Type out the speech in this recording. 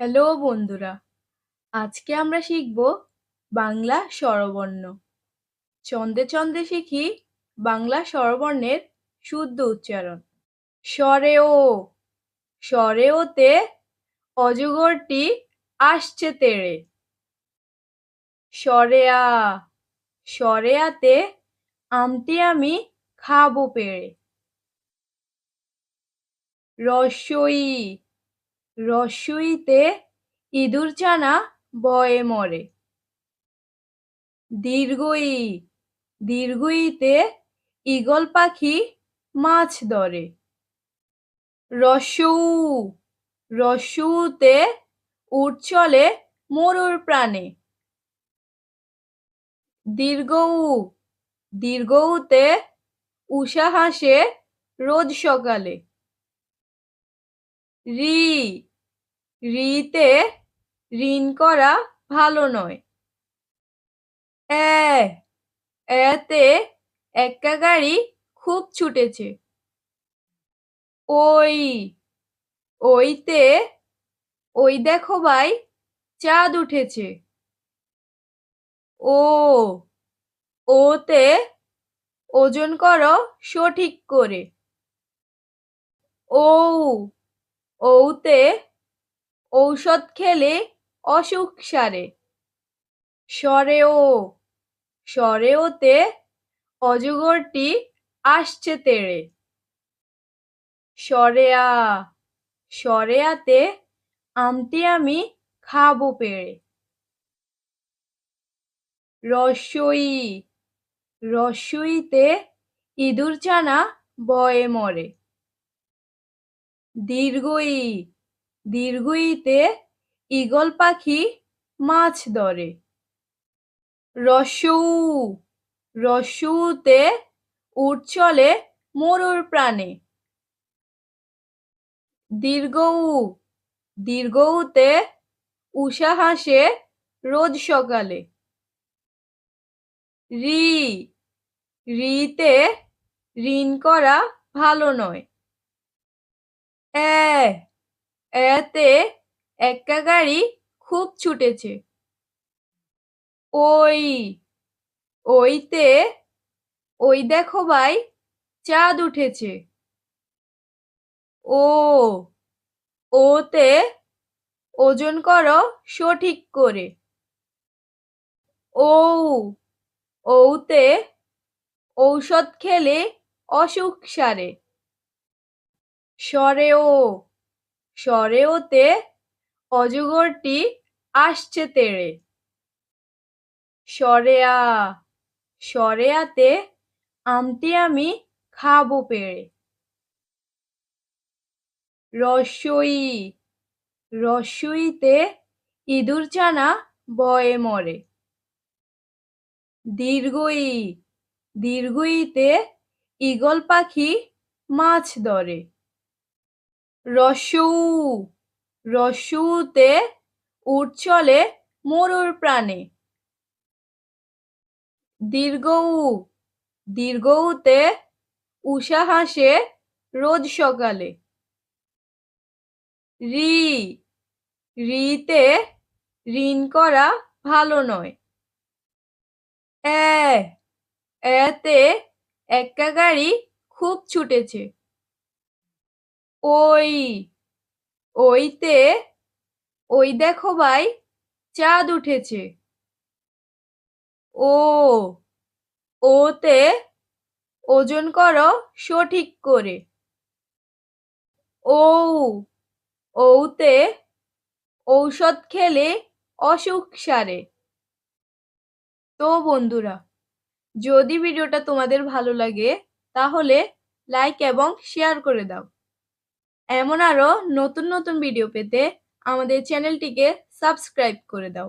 Hello বন্ধুরা, আজকে আমরা শিখব বাংলা স্বরবর্ণ। ছন্দে ছন্দে শিখি বাংলা স্বরবর্ণের শুদ্ধ উচ্চারণ। স্বরে ও স্বরে ওতে অজগরটি আসছে তেড়ে। স্বরে আতে আমটি আমি খাব পেড়ে। রস্যই রস্যইতে ইঁদুর ছানা বয়ে মরে। দীর্ঘই, দীর্ঘইতে ঈগল পাখি মাছ ধরে। রস্যউ রস্যউতে উট চলে মরুর প্রাণে। দীর্ঘউ, দীর্ঘউতে উষা হাসে রোজ সকালে। রি রিতে ঋণ করা ভালো নয়। এ, এতে এক্কা গাড়ি খুব ছুটেছে। ওই, ওইতে, ওই দেখো ভাই, চাঁদ উঠেছে। ও, ওতে ওজন করো সঠিক করে। ও ওতে ঔষধ খেলে অসুখ সারে। সরেও, সরেওতে অজগরটি আসছে তেড়ে। স্বরে আতে আমটি আমি খাব পেড়ে। রস্যই, রস্যইতে ইঁদুর ছানা বয়ে মরে। দীর্ঘই দীর্ঘইতে ঈগল পাখি মাছ ধরে। রস্যউ রস্যউতে উট চলে মরুর প্রাণে। দীর্ঘউ দীর্ঘউতে উষা হাসে রোজ সকালে। রি, রিতে ঋণ করা ভালো নয়। এ এতে এক্কা গাড়ি খুব ছুটেছে। ওই, ওইতে, ওই দেখো ভাই, চাঁদ উঠেছে। ও, ওতে ওজন করো সঠিক করে। ও, ওতে ঔষধ খেলে অসুখ সারে। সরে ও। স্বরে ওতে অজগরটি আসছে তেড়ে। সরেয়া সরেয়াতে আমটি আমি খাব পেড়ে। রস্যই রস্যইতে ইঁদুর চানা বয়ে মরে। দীর্ঘই দীর্ঘইতে ঈগল পাখি মাছ ধরে। রস্যউ রস্যউতে উট চলে মরুর প্রাণে। দীর্ঘউ, দীর্ঘউতে উষা হাসে রোজ সকালে। রি, রিতে ঋণ করা ভালো নয়। এতে এক্কা গাড়ি খুব ছুটেছে। ওই, ওইতে, ওই দেখো ভাই, চাঁদ উঠেছে। ও, ওতে ওজন করো সঠিক করে। ও, ওতে ঔষধ খেলে অসুখ সারে। তো বন্ধুরা, যদি ভিডিওটা তোমাদের ভালো লাগে, তাহলে লাইক এবং শেয়ার করে দাও। এমন আরও নতুন নতুন ভিডিও পেতে আমাদের চ্যানেলটিকে সাবস্ক্রাইব করে দাও।